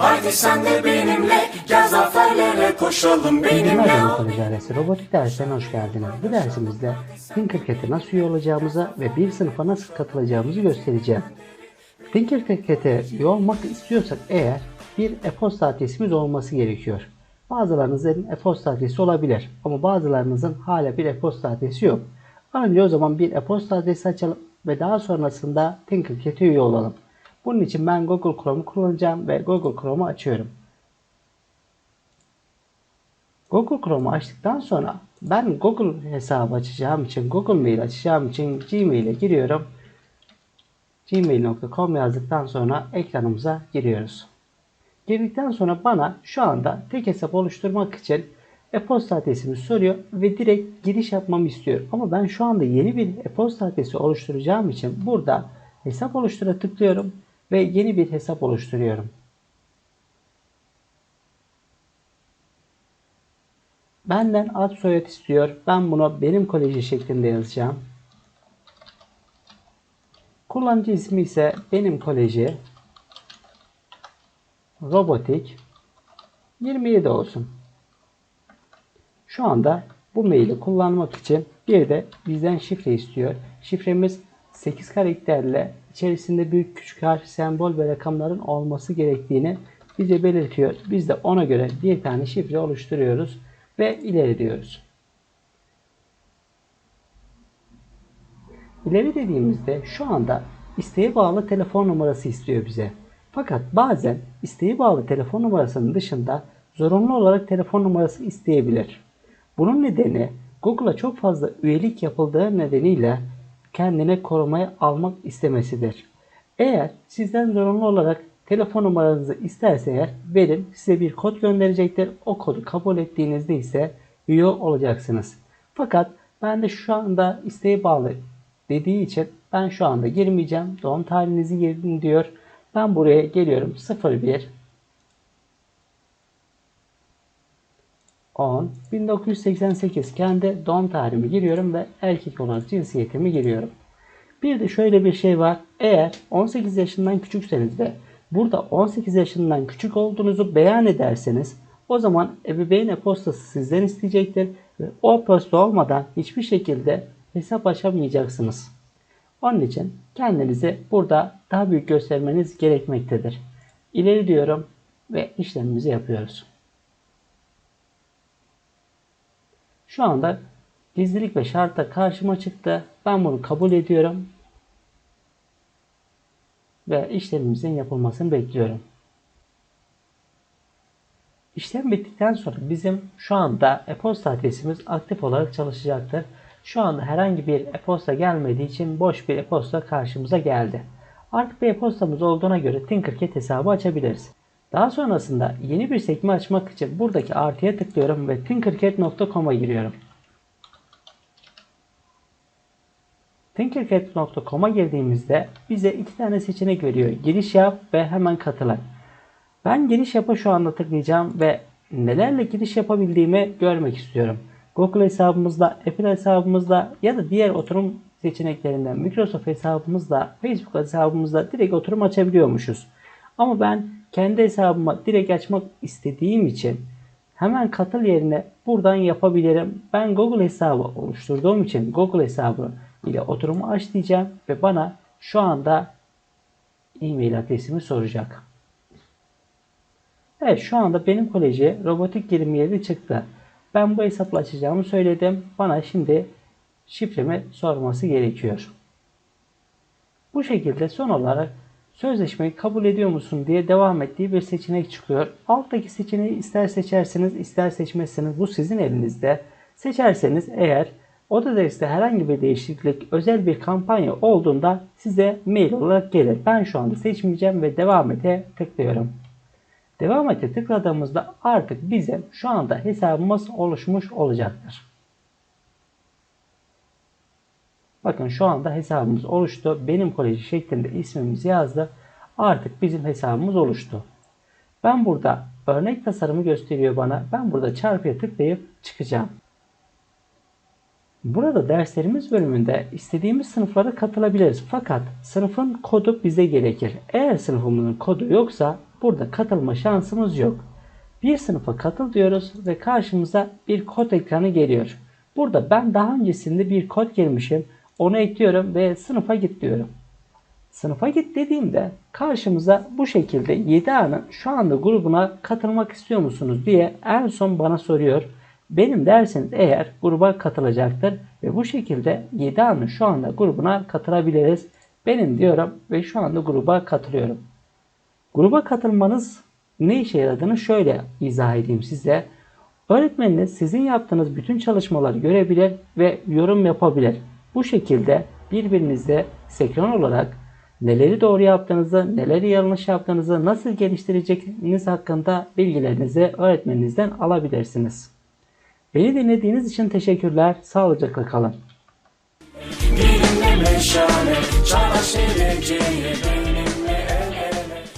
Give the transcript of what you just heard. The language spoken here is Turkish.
Haydi sen de benimle gel zaferlere koşalım benimle Merhaba Koleji ailesi. Robotik derslerine hoş geldiniz. Bu dersimizde Tinkercad'e nasıl üye olacağımızı ve bir sınıfa nasıl katılacağımızı göstereceğim. Tinkercad'e üye olmak istiyorsak eğer bir e-posta adresimiz olması gerekiyor. Bazılarınızın e-posta adresi olabilir ama bazılarınızın hala bir e-posta adresi yok. Önce o zaman bir e-posta adresi açalım ve daha sonrasında Tinkercad'e üye olalım. Bunun için ben Google Chrome'u kullanacağım ve Google Chrome'u açıyorum. Google Chrome'u açtıktan sonra ben Google hesabı açacağım için Google Mail açacağım için Gmail'e giriyorum. gmail.com yazdıktan sonra ekranımıza giriyoruz. Girdikten sonra bana şu anda tek hesap oluşturmak için e-posta adresimi soruyor ve direkt giriş yapmamı istiyor. Ama ben şu anda yeni bir e-posta adresi oluşturacağım için burada hesap oluştura tıklıyorum ve yeni bir hesap oluşturuyorum. Benden ad soyad istiyor. Ben bunu benim koleji şeklinde yazacağım. Kullanıcı ismi ise benim koleji robotik 27 olsun. Şu anda bu maili kullanmak için bir de bizden şifre istiyor. Şifremiz 8 karakterle içerisinde büyük küçük harf, sembol ve rakamların olması gerektiğini bize belirtiyor. Biz de ona göre bir tane şifre oluşturuyoruz ve ileri diyoruz. İleri dediğimizde şu anda isteğe bağlı telefon numarası istiyor bize. Fakat bazen isteğe bağlı telefon numarasının dışında zorunlu olarak telefon numarası isteyebilir. Bunun nedeni Google'a çok fazla üyelik yapıldığı nedeniyle kendine korumaya almak istemesidir. Eğer sizden zorunlu olarak telefon numaranızı isterse eğer verin size bir kod gönderecektir. O kodu kabul ettiğinizde ise üye olacaksınız. Fakat ben de şu anda isteğe bağlı dediği için ben şu anda girmeyeceğim. Doğum tarihinizi girin diyor. Ben buraya geliyorum 01 10 1988 kendi doğum tarihimi giriyorum ve erkek olarak cinsiyetimi giriyorum. Bir de şöyle bir şey var. Eğer 18 yaşından küçükseniz ve burada 18 yaşından küçük olduğunuzu beyan ederseniz o zaman ebeveyn e-postası sizden isteyecektir ve o posta olmadan hiçbir şekilde hesap açamayacaksınız. Onun için kendinizi burada daha büyük göstermeniz gerekmektedir. İleri diyorum ve işlemimizi yapıyoruz. Şu anda gizlilik ve şartta karşıma çıktı. Ben bunu kabul ediyorum. Ve işlemimizin yapılmasını bekliyorum. İşlem bittikten sonra bizim şu anda e-posta adresimiz aktif olarak çalışacaktır. Şu anda herhangi bir e-posta gelmediği için boş bir e-posta karşımıza geldi. Artık bir e-postamız olduğuna göre Tinkercad hesabı açabiliriz. Daha sonrasında yeni bir sekme açmak için buradaki artıya tıklıyorum ve tinkercad.com'a giriyorum. Tinkercad.com'a girdiğimizde bize iki tane seçenek veriyor. Giriş yap ve hemen katıl. Ben giriş yapa şu anda tıklayacağım ve nelerle giriş yapabildiğimi görmek istiyorum. Google hesabımızda, Apple hesabımızda ya da diğer oturum seçeneklerinden Microsoft hesabımızda, Facebook hesabımızda direkt oturum açabiliyormuşuz. Ama ben kendi hesabıma direkt açmak istediğim için hemen katıl yerine buradan yapabilirim. Ben Google hesabı oluşturduğum için Google hesabı ile oturumu aç diyeceğim ve bana şu anda e-mail adresimi soracak. Evet şu anda benim koleji robotik 27 çıktı. Ben bu hesapla açacağımı söyledim. Bana şimdi şifremi sorması gerekiyor. Bu şekilde son olarak sözleşmeyi kabul ediyor musun diye devam ettiği bir seçenek çıkıyor. Alttaki seçeneği ister seçersiniz ister seçmezseniz bu sizin elinizde. Seçerseniz eğer Autodesk'te herhangi bir değişiklik, özel bir kampanya olduğunda size mail olarak gelir. Ben şu anda seçmeyeceğim ve devam ete tıklıyorum. Devam ete tıkladığımızda artık bizim şu anda hesabımız oluşmuş olacaktır. Bakın şu anda hesabımız oluştu. Benim koleji şeklinde ismimizi yazdı. Artık bizim hesabımız oluştu. Ben burada örnek tasarımı gösteriyor bana. Ben burada çarpıya tıklayıp çıkacağım. Burada derslerimiz bölümünde istediğimiz sınıflara katılabiliriz. Fakat sınıfın kodu bize gerekir. Eğer sınıfımızın kodu yoksa burada katılma şansımız yok. Bir sınıfa katıl diyoruz ve karşımıza bir kod ekranı geliyor. Burada ben daha öncesinde bir kod girmişim. Onu ekliyorum ve sınıfa git diyorum. Sınıfa git dediğimde karşımıza bu şekilde 7A'nın şu anda grubuna katılmak istiyor musunuz diye en son bana soruyor. Benim derseniz eğer gruba katılacaktır ve bu şekilde 7A'nın şu anda grubuna katılabiliriz. Benim diyorum ve şu anda gruba katılıyorum. Gruba katılmanız ne işe yaradığını şöyle izah edeyim size. Öğretmeniniz sizin yaptığınız bütün çalışmaları görebilir ve yorum yapabilir. Bu şekilde birbirinizle sekron olarak neleri doğru yaptığınızı, neleri yanlış yaptığınızı, nasıl geliştireceğiniz hakkında bilgilerinizi öğretmeninizden alabilirsiniz. Beni dinlediğiniz için teşekkürler. Sağlıcakla kalın. Bilimle meşale Çağdaş geleceğe